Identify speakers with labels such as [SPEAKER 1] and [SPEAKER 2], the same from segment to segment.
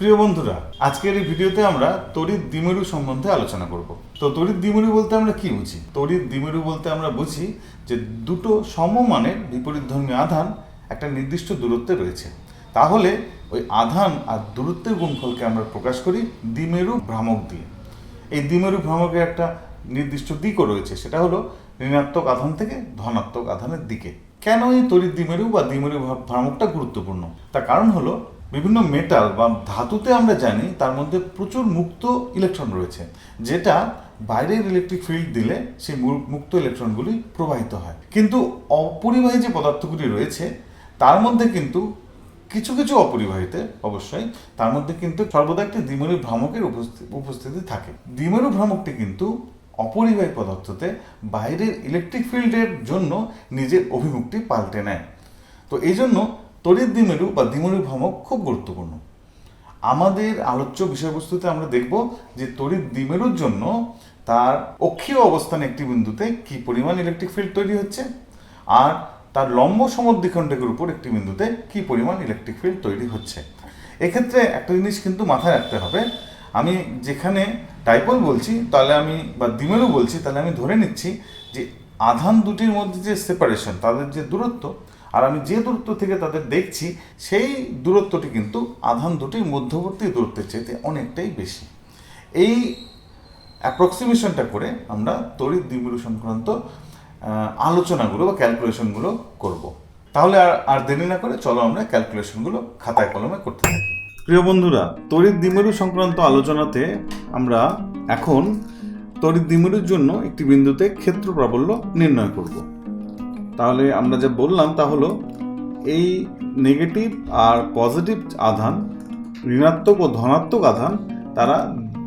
[SPEAKER 1] প্রিয় বন্ধুরা, আজকের এই ভিডিওতে আমরা তড়িৎ দ্বিমেরু সম্বন্ধে আলোচনা করব। তো তড়িৎ দ্বিমেরু বলতে আমরা কি বুঝি? তড়িৎ দ্বিমেরু বলতে আমরা বুঝি যে দুটো সমমানের বিপরীতধর্মী আধান একটা নির্দিষ্ট দূরত্বে রয়েছে। তাহলে ওই আধান আর দূরত্বের গুণফলকে আমরা প্রকাশ করি দ্বিমেরু ভ্রামক দিয়ে। এই দ্বিমেরু ভ্রামকের একটা নির্দিষ্ট দিকও রয়েছে, সেটা হলো ঋণাত্মক আধান থেকে ধনাত্মক আধানের দিকে। কেন এই তড়িৎ দ্বিমেরু বা দ্বিমেরু ভ্রামকটা গুরুত্বপূর্ণ? তার কারণ হলো বিভিন্ন মেটাল বা ধাতুতে আমরা জানি তার মধ্যে প্রচুর মুক্ত ইলেকট্রন রয়েছে, যেটা বাইরের ইলেকট্রিক ফিল্ড দিলে সেই মুক্ত ইলেকট্রনগুলি প্রবাহিত হয়। কিন্তু অপরিবাহী যে পদার্থগুলি রয়েছে, তার মধ্যে কিন্তু কিছু কিছু অপরিবাহিতে অবশ্যই, তার মধ্যে কিন্তু সর্বদা একটি দ্বিমেরু ভ্রামকের উপস্থি- উপস্থিতি থাকে। দ্বিমেরু ভ্রামকটি কিন্তু অপরিবাহী পদার্থতে বাইরের ইলেকট্রিক ফিল্ডের জন্য নিজের অভিমুখটি পাল্টে নেয়। তো এই জন্য তড়িৎ দ্বিমেরু বা দ্বিমেরু ভ্রামক খুব গুরুত্বপূর্ণ। আমাদের আলোচ্য বিষয়বস্তুতে আমরা দেখব যে তড়িৎ দ্বিমেরুর জন্য তার অক্ষীয় অবস্থানে একটি বিন্দুতে কি পরিমাণ ইলেকট্রিক ফিল্ড তৈরি হচ্ছে? আর তার লম্ব সমদ্বিখণ্ডকের উপর একটি বিন্দুতে কি পরিমাণ ইলেকট্রিক ফিল্ড তৈরি হচ্ছে? এক্ষেত্রে একটা জিনিস কিন্তু মাথায় রাখতে হবে। আমি যেখানে ডাইপোল বলছি, তাহলে আমি বা দ্বিমেরু বলছি, তাহলে আমি ধরে নিচ্ছি যে আধান দুটির মধ্যে যে সেপারেশন তাদের যে দূরত্ব আর আমি যে দূরত্ব থেকে তাদের দেখছি, সেই দূরত্বটি কিন্তু আধান দুটির মধ্যবর্তী দূরত্বের চাইতে অনেকটাই বেশি। এই অ্যাপ্রক্সিমেশনটা করে আমরা তড়িৎ দ্বিমেরু সংক্রান্ত আলোচনাগুলো বা ক্যালকুলেশনগুলো করব। তাহলে আর আর দেরি না করে চলো আমরা ক্যালকুলেশনগুলো খাতায় কলমে করতে থাকি। প্রিয় বন্ধুরা, তড়িৎ দ্বিমেরু সংক্রান্ত আলোচনাতে আমরা এখন তড়িৎ দ্বিমেরুর জন্য একটি বিন্দুতে ক্ষেত্র প্রাবল্য নির্ণয় করব। তাহলে আমরা যা বললাম তা হলো, এই নেগেটিভ আর পজিটিভ আধান, ঋণাত্মক ও ধনাত্মক আধান, তারা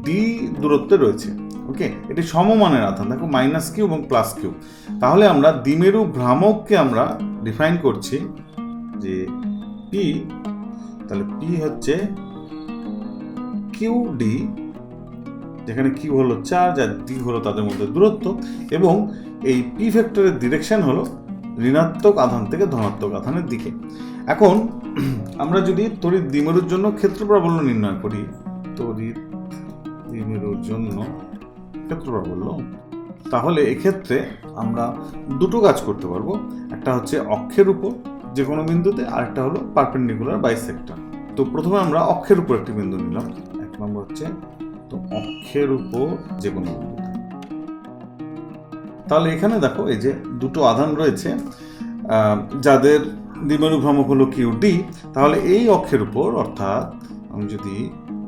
[SPEAKER 1] ডি দূরত্বে রয়েছে ওকে এটি সমমানের আধান, দেখো মাইনাস কিউ এবং প্লাস কিউ তাহলে আমরা দ্বিমেরু ভ্রামককে আমরা ডিফাইন করছি যে পি তাহলে পি হচ্ছে কিউ ডি যেখানে কিউ হলো চার্জ আর ডি হলো তাদের মধ্যে দূরত্ব, এবং এই পি ভেক্টরের ডিরেকশন হলো ঋণাত্মক আধান থেকে ধনাত্মক আধানের দিকে। এখন, আমরা যদি তড়িৎ দ্বিমেরুর জন্য ক্ষেত্র প্রাবল্য নির্ণয় করি, তড়িৎ দ্বিমেরুর জন্য ক্ষেত্র প্রাবল্য, তাহলে এক্ষেত্রে আমরা দুটো কাজ করতে পারব। একটা হচ্ছে অক্ষের উপর যে কোনো বিন্দুতে আর একটা হলো পারপেন্ডিকুলার বাইসেক্টর। তো প্রথমে আমরা অক্ষের উপর একটি বিন্দু নিলাম। এক নম্বর হচ্ছে, তো অক্ষের উপর যে কোনো বিন্দুতে। তাহলে এখানে দেখো, এই যে দুটো আধান রয়েছে যাদের দ্বিমেরু ভ্রামক হলো কিউ ডি তাহলে এই অক্ষের উপর, অর্থাৎ আমি যদি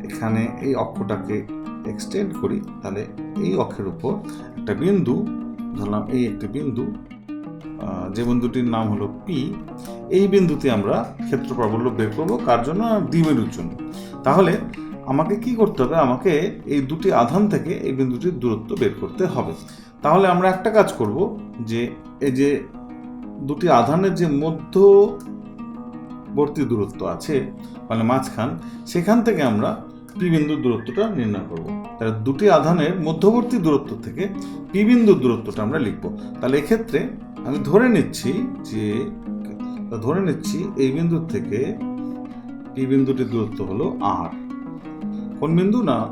[SPEAKER 1] এখানে এই অক্ষটাকে এক্সটেন্ড করি, তাহলে এই অক্ষের উপর একটা বিন্দু, ধরলাম এই একটি বিন্দু যে বিন্দুটির নাম হলো পি এই বিন্দুতে আমরা ক্ষেত্র প্রাবল্য বের করব, কার জন্য? আর দ্বিমেরুর জন্য। তাহলে আমাকে কি করতে হবে? আমাকে এই দুটি আধান থেকে এই বিন্দুটির দূরত্ব বের করতে হবে। তাহলে আমরা একটা কাজ করব যে এই যে দুটি আধানের যে মধ্যবর্তী দূরত্ব আছে মানে মাঝখান, সেখান থেকে আমরা পি বিন্দুর দূরত্বটা নির্ণয় করব। তাহলে দুটি আধানের মধ্যবর্তী দূরত্ব থেকে পি বিন্দুর দূরত্বটা আমরা লিখব। তাহলে এক্ষেত্রে আমি ধরে নিচ্ছি যে, ধরে নিচ্ছি এই বিন্দু থেকে পি বিন্দুটির দূরত্ব হলো আর। কোন বিন্দু না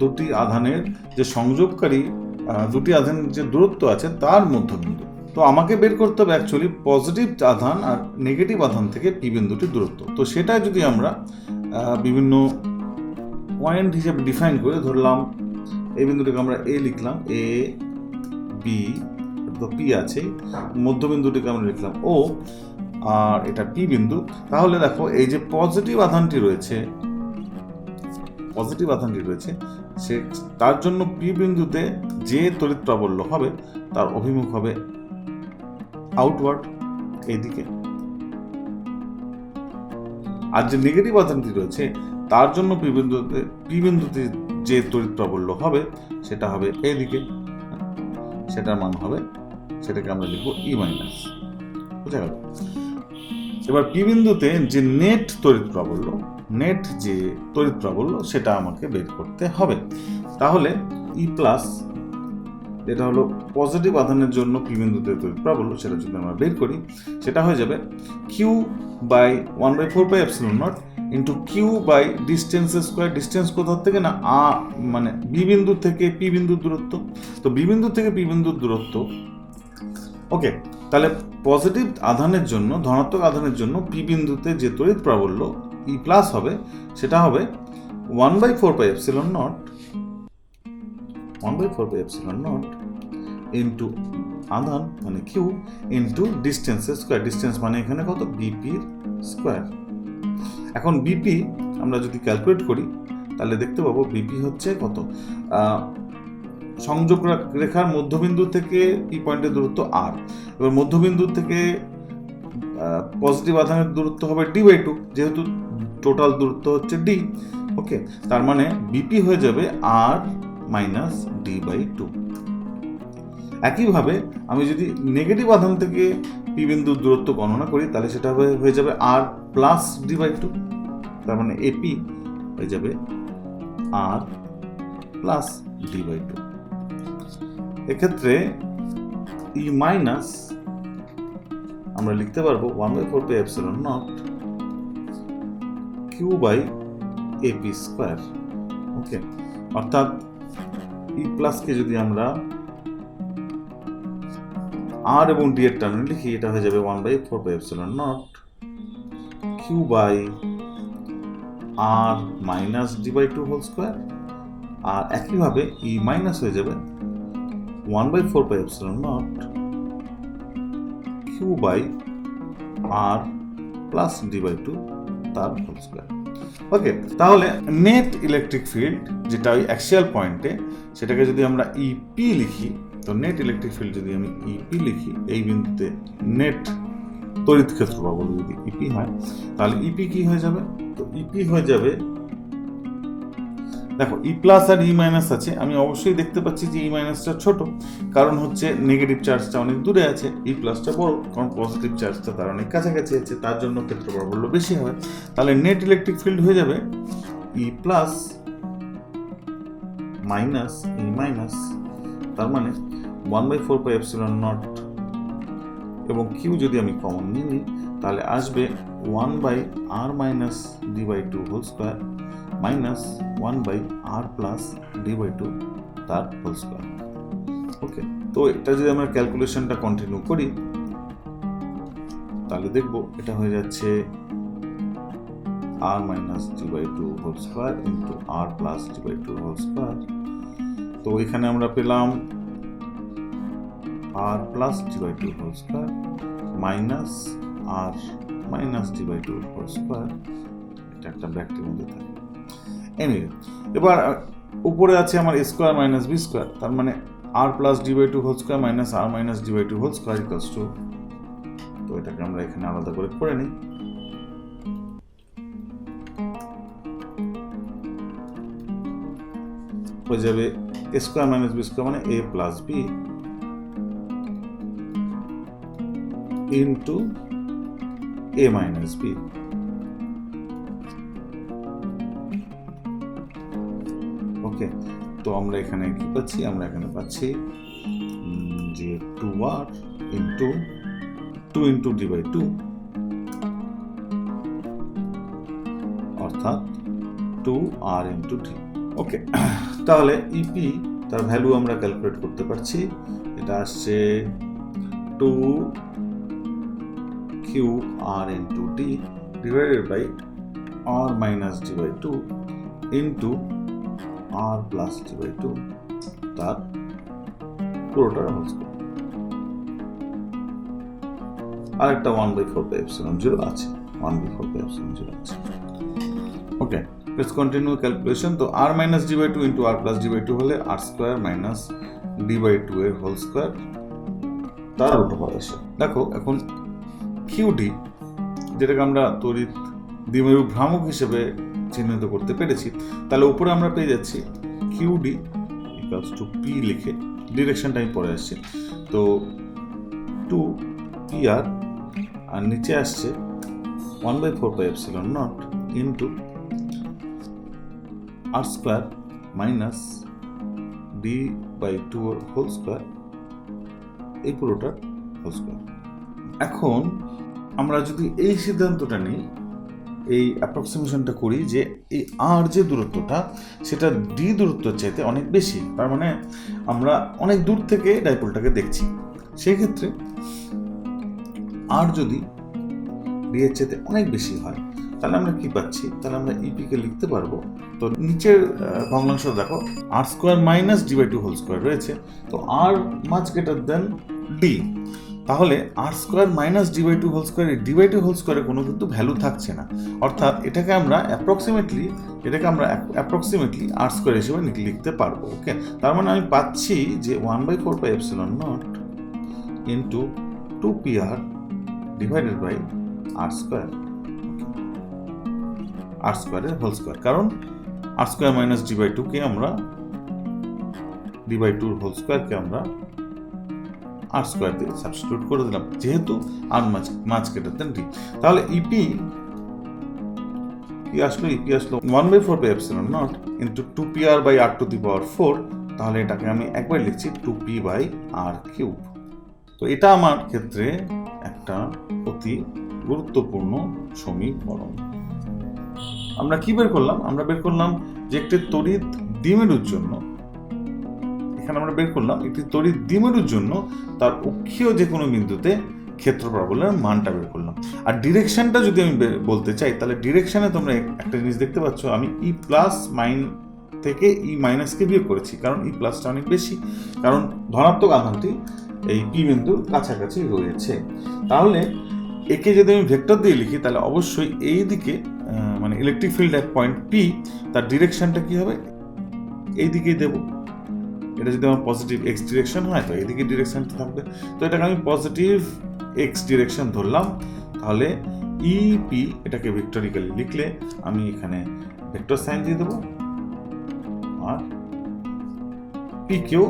[SPEAKER 1] দুটি আধানের যে সংযোগকারী দুটি আধানের যে দূরত্ব আছে তার মধ্যবিন্দু। তো আমাকে বের করতে হবে অ্যাকচুয়ালি পজিটিভ আধান আর নেগেটিভ আধান থেকে পি বিন্দুটির দূরত্ব। তো সেটা যদি আমরা বিভিন্ন পয়েন্ট হিসেবে ডিফাইন করে ধরলাম, এই বিন্দুটিকে আমরা এ লিখলাম এ বি তো পি আছে, মধ্যবিন্দুটিকে আমরা লিখলাম ও আর এটা পি বিন্দু। তাহলে দেখো এই যে পজিটিভ আধানটি রয়েছে পজিটিভ আধানটি রয়েছে, সে তার জন্য পি বিন্দুতে যে তড়িৎ প্রাবল্য হবে, তার অভিমুখ হবে আউটওয়ার্ড এইদিকে আর যে নেগেটিভ আধানটি রয়েছে, তার জন্য পি বিন্দুতে পি বিন্দুতে যে তড়িৎ প্রাবল্য হবে, সেটা হবে এইদিকে সেটার মান হবে, সেটাকে আমরা লিখব ই মাইনাস বুঝা গেল? এবার পি বিন্দুতে যে নেট তড়িৎ প্রাবল্য নেট যে তড়িৎ প্রাবল্য সেটা আমাকে বের করতে হবে। তাহলে ই প্লাস যেটা হলো পজিটিভ আধানের জন্য পি বিন্দুতে তড়িৎ প্রাবল্য সেটা যদি আমরা বের করি, সেটা হয়ে যাবে Q by one by four by epsilon naught into Q by distance square distance কোথার থেকে না আ মানে বি বিন্দু থেকে পি বিন্দুর দূরত্ব। তো বি বিন্দু থেকে পি বিন্দুর দূরত্ব ওকে তাহলে পজিটিভ আধানের জন্য, ধনাত্মক আধানের জন্য পি বিন্দুতে যে তড়িৎ প্রাবল্য ই প্লাস হবে, সেটা হবে one by four by epsilon naught one by four by epsilon naught into আধান মানে কিউ ইন্টু ডিস্টেন্সের স্কোয়ার ডিস্টেন্স মানে এখানে কত? বিপির স্কোয়ার এখন বিপি আমরা যদি ক্যালকুলেট করি, তাহলে দেখতে পাবো বিপি হচ্ছে কত? সংযোগ রেখার মধ্যবিন্দু থেকে পি পয়েন্টের দূরত্ব আর এবার মধ্যবিন্দু থেকে পজিটিভ আধানের দূরত্ব হবে ডি বাই টু যেহেতু টোটাল দূরত্ব হচ্ছে ডি ওকে তার মানে বিপি হয়ে যাবে R minus D by two একইভাবে আমি যদি নেগেটিভ আধান থেকে পি বিন্দুর দূরত্ব গণনা করি, তাহলে সেটা হয়ে যাবে R plus D by two তার মানে এপি হয়ে যাবে R plus D by two এক্ষেত্রে ই মাইনাস আমরা লিখতে পারব one by four by epsilon naught Q by AP square, okay? অর্থাৎ ই প্লাসকে যদি আমরা আর এবং ডি এর টার্মে লিখি, এটা হয়ে যাবে one by four by epsilon naught Q by R minus D by two whole square আর একইভাবে ই মাইনাস হয়ে যাবে one by four by epsilon naught Q by R plus D by two তার হোল স্কোয়ার ওকে তাহলে net electric field যেটা ওই axial পয়েন্টে সেটাকে যদি আমরা ইপি লিখি, তো নেট ইলেকট্রিক ফিল্ড যদি আমি ইপি লিখি, এই বিন্দুতে নেট তড়িৎ ক্ষেত্র পাবো যদি ইপি হয়, তাহলে ইপি কি হয়ে যাবে? তো ইপি হয়ে যাবে দেখো ই প্লাস আর ই মাইনাস আছে। আমি অবশ্যই দেখতে পাচ্ছি যে ই মাইনাসটা ছোট। কারণ হচ্ছে নেগেটিভ চার্জটা অনেক দূরে আছে ই প্লাসটা বড়। কারণ পজিটিভ চার্জটা তার অনেক কাছাকাছি আছে, তার জন্য ক্ষেত্র প্রাবল্য বেশি হবে। তাহলে নেট ইলেকট্রিক ফিল্ড হয়ে যাবে E plus minus E minus তার মানে one by four by epsilon naught এবং কিউ যদি আমি কমন নিয়ে নিই, তাহলে আসবে one by R minus D by two whole square minus one by R plus D by two তার হোল স্কোয়ার ওকে তো এটা যদি আমরা ক্যালকুলেশনটা কন্টিনিউ করি, তাহলে দেখব এটা হয়ে যাচ্ছে R minus D by two whole square into R plus D by two whole square তো এখানে আমরা পেলাম R plus D by two whole square minus R minus D by two whole square এটা একটা ব্র্যাকেটের মধ্যে থাকে। এনিওয়ে এবার উপরে আছে আমার স্কোয়ার মাইনাস বি স্কোয়ার তার মানে R plus D by two whole square minus R minus D by two whole square equals to তো এটাকে আমরা এখানে আলাদা করে করে নিই। হয়ে যাবে স্কোয়ার মাইনাস বি স্কোয়ার মানে A plus B into A minus B আমরা এখানে কি পাচ্ছি? আমরা এখানে পাচ্ছি যে two R into two into D by two অর্থাৎ two R into D okay তাহলে ইপি তার ভ্যালু আমরা ক্যালকুলেট করতে পারছি। এটা আসছে two Q R into D divided by R minus D by two into R plus D by two তার পুরোটার হোল স্কোয়ার আর একটা one by four by epsilon zero আছে one by four by epsilon zero আছে। Okay let's continue calculation তো R minus D by two into R plus D by two হলে R square minus D by two এর whole square তার পড়ে আসে। দেখো, এখন কিউডি যেটাকে আমরা তড়িৎ দ্বিমেরু ভ্রামক হিসেবে চিহ্নিত করতে পেরেছি। তাহলে উপরে আমরা পেয়ে যাচ্ছি কিউডি ইকালস টু পি লিখে ডিরেকশনটা আমি পরে আসছে। তো টু পি আর আর নিচে আসছে one by four by epsilon naught into R square minus D by two whole square এই পুরোটার হোল স্কোয়ার এখন আমরা যদি এই সিদ্ধান্তটা নিই এই অ্যাপ্রক্সিমেশনটা করি যে এই আর যে দূরত্বটা, সেটা ডি দূরত্বের চাইতে অনেক বেশি। তার মানে আমরা অনেক দূর থেকে ডাইপোলটাকে দেখছি। সেই ক্ষেত্রে আর যদি ডি এর চাইতে অনেক বেশি হয়, তাহলে আমরা কি পাচ্ছি? তাহলে আমরা ইপিকে লিখতে পারব। তো নিচের ভগ্নাংশ দেখো R square minus D by two whole square রয়েছে। তো R much greater than D তাহলে R square minus D by two whole square D by two whole স্কোয়ারে কোনো কিন্তু ভ্যালু থাকছে না। অর্থাৎ এটাকে আমরা অ্যাপ্রক্সিমেটলি এটাকে আমরা অ্যাপ্রক্সিমেটলি আর স্কোয়ার হিসেবে লিখতে পারব ওকে তার মানে আমি পাচ্ছি যে one by four by epsilon naught into two P R divided by R square R স্কোয়ারের হোল স্কোয়ার কারণ R square minus D by টুকে আমরা ডি বাই টুর হোল স্কোয়ারকে আমরা আর স্কোয়ার দিয়ে সাবস্টিটিউট করে দিলাম, যেহেতু আর মাছ মাছ কেটার দেন ডি তাহলে ইপি কি আসলো ইপি আসলো one by four by epsilon naught into two P R by R to the power four তাহলে এটাকে আমি একবার লিখছি two P by R cube তো এটা আমার ক্ষেত্রে একটা অতি গুরুত্বপূর্ণ সমীকরণ। আমরা কি বের করলাম? আমরা বের করলাম যে একটি তড়িৎ দ্বিমেরুর জন্য এখানে আমরা বের করলাম, একটি তড়িৎ দ্বিমেরুর জন্য তার অক্ষীয় যে কোনো বিন্দুতে ক্ষেত্র প্রাবল্যের মানটা বের করলাম। আর ডিরেকশনটা যদি আমি বলতে চাই, তাহলে ডিরেকশনে তোমরা একটা জিনিস দেখতে পাচ্ছ, আমি ই প্লাস মাইন থেকে ই মাইনাসকে বিয়োগ করেছি, কারণ ই প্লাসটা অনেক বেশি। কারণ ধনাত্মক আধানটি এই পি বিন্দুর কাছাকাছি রয়েছে। তাহলে একে যদি আমি ভেক্টর দিয়ে লিখি, তাহলে অবশ্যই এই দিকে মানে electric field at point P তার ডিরেকশনটা কি হবে? এই দিকেই দেবো। এটা যদি আমার পজিটিভ এক্স ডিরেকশন হয়, তো এদিকে ডিরেকশনটা থাকবে। তো এটাকে আমি পজিটিভ এক্স ডিরেকশন ধরলাম। তাহলে ইপি এটাকে ভিক্টোরিক্যালি লিখলে আমি এখানে ভেক্টর সাইন দিয়ে দেবো। আর পি কেও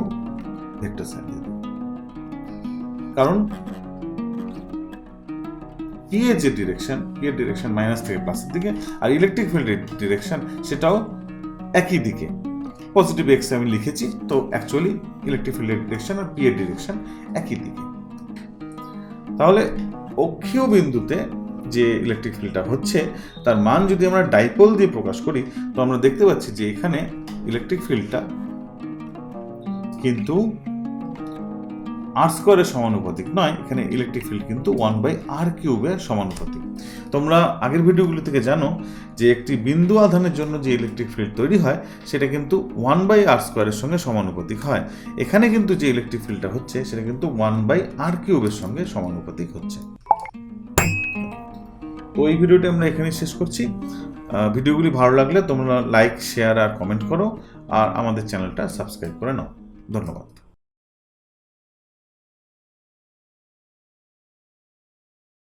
[SPEAKER 1] ভেক্টর সাইন দিয়ে দেবো। কারণ পি এর যে ডিরেকশন পি এর ডিরেকশন মাইনাস থেকে প্লাসের দিকে, আর ইলেকট্রিক ফিল্ডের ডিরেকশন সেটাও একই দিকে। পজিটিভ এক্স আমি লিখেছি, তো অ্যাকচুয়ালি ইলেকট্রিক ফিল্ডের ডিরেকশন আর পি এর ডিরেকশন একই দিকে। তাহলে অক্ষীয় বিন্দুতে যে ইলেকট্রিক ফিল্ডটা হচ্ছে, তার মান যদি আমরা ডাইপোল দিয়ে প্রকাশ করি, তো আমরা দেখতে পাচ্ছি যে এখানে ইলেকট্রিক ফিল্ডটা কিন্তু আর স্কোয়ারের সমানুপাতিক নয়, এখানে ইলেকট্রিক ফিল্ড কিন্তু ওয়ান বাই আর কিউবের সমানুপাতিক। তোমরা আগের ভিডিওগুলো থেকে জানো যে একটি বিন্দু আধানের জন্য যে ইলেকট্রিক ফিল্ড তৈরি হয়, সেটা কিন্তু ওয়ান বাই আর স্কোয়ারের সঙ্গে সমানুপাতিক হয়। এখানে কিন্তু যে ইলেকট্রিক ফিল্ডটা হচ্ছে, সেটা কিন্তু ওয়ান বাই আর কিউবের সঙ্গে সমানুপাতিক হচ্ছে। তো এই ভিডিওটি আমরা এখানে শেষ করছি। ভিডিওগুলি ভালো লাগলে তোমরা লাইক শেয়ার আর কমেন্ট করো, আর আমাদের চ্যানেলটা সাবস্ক্রাইব করে নাও। ধন্যবাদ।